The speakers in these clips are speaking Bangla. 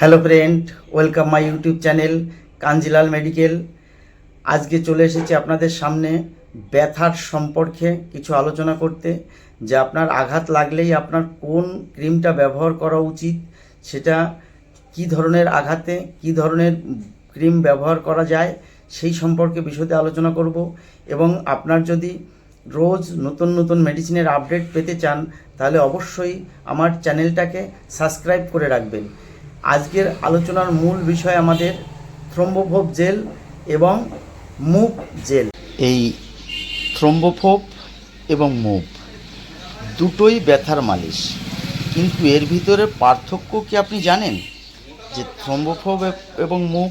Hello friend, welcome my YouTube channel Kanjilal medical. আজকে চলে এসেছি আপনাদের সামনে ব্যথার সম্পর্কে কিছু আলোচনা করতে, যে আপনার আঘাত লাগলেই আপনার কোন ক্রিমটা ব্যবহার করা উচিত, সেটা কি ধরনের আঘাতে, কি ধরনের ক্রিম ব্যবহার করা যায়, সেই সম্পর্কে বিশদে আলোচনা করব এবং আপনার যদি রোজ নতুন নতুন মেডিসিনের আপডেট পেতে চান, তাহলে অবশ্যই আমার চ্যানেলটাকে সাবস্ক্রাইব করে রাখবেন। আজকের আলোচনার মূল বিষয় আমাদের থ্রম্বোফোব জেল এবং মুভ জেল। এই থ্রম্বোফোব এবং মুভ দুটোই ব্যথার মালিশ। কিন্তু এর ভিতরে পার্থক্য কি আপনি জানেন? যে থ্রম্বোফোব এবং মুভ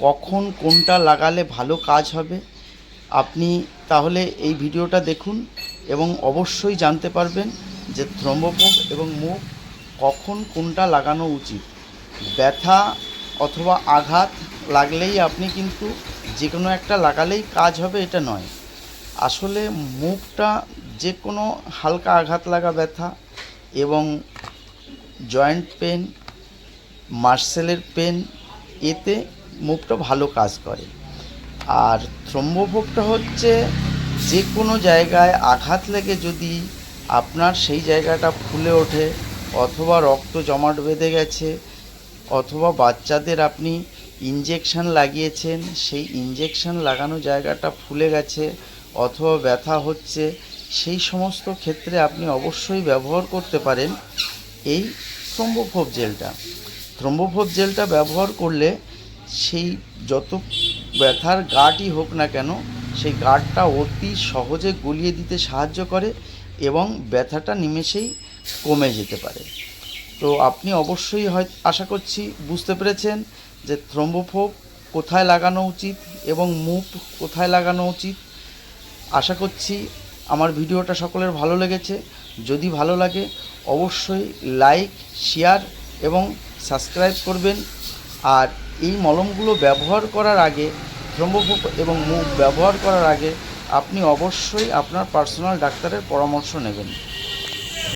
কখন কোনটা লাগালে ভালো কাজ হবে? আপনি তাহলে এই ভিডিওটা দেখুন এবং অবশ্যই জানতে পারবেন যে থ্রম্বোফোব এবং মুভ কখন কোনটা লাগানো উচিত। ব্যথা অথবা আঘাত লাগলেই আপনি কিন্তু যে কোনো একটা লাগালেই কাজ হবে, এটা নয়। আসলে মুভটা যে কোনো হালকা আঘাত লাগা ব্যথা এবং জয়েন্ট পেন, মার্সেলের পেন, এতে মুভটা ভালো কাজ করে। আর থ্রম্বোভোগটা হচ্ছে যে কোনো জায়গায় আঘাত লেগে যদি আপনার সেই জায়গাটা ফুলে ওঠে অথবা রক্ত জমাট বেঁধে গেছে অথবা বাচ্চাদের আপনি ইঞ্জেকশন লাগিয়েছেন, সেই ইঞ্জেকশন লাগানো জায়গাটা ফুলে গেছে অথবা ব্যথা হচ্ছে, সেই সমস্ত ক্ষেত্রে আপনি অবশ্যই ব্যবহার করতে পারেন এই থ্রম্বোফোব জেলটা থ্রম্বোফোব জেলটা ব্যবহার করলে সেই যত ব্যথার গাঢ়ই হোক না কেন, সেই গাঢ়টা অতি সহজে গলিয়ে দিতে সাহায্য করে এবং ব্যথাটা নিমেষেই কমে যেতে পারে। তো আপনি অবশ্যই হয় আশা করছি বুঝতে পেরেছেন যে থ্রম্বোফোব কোথায় লাগানো উচিত এবং মুভ কোথায় লাগানো উচিত। আশা করছি আমার ভিডিওটা সকলের ভালো লেগেছে। যদি ভালো লাগে, অবশ্যই লাইক, শেয়ার এবং সাবস্ক্রাইব করবেন। আর এই মলমগুলো ব্যবহার করার আগে থ্রম্বোফোব এবং মুভ ব্যবহার করার আগে আপনি অবশ্যই আপনার পার্সোনাল ডাক্তারের পরামর্শ নেবেন।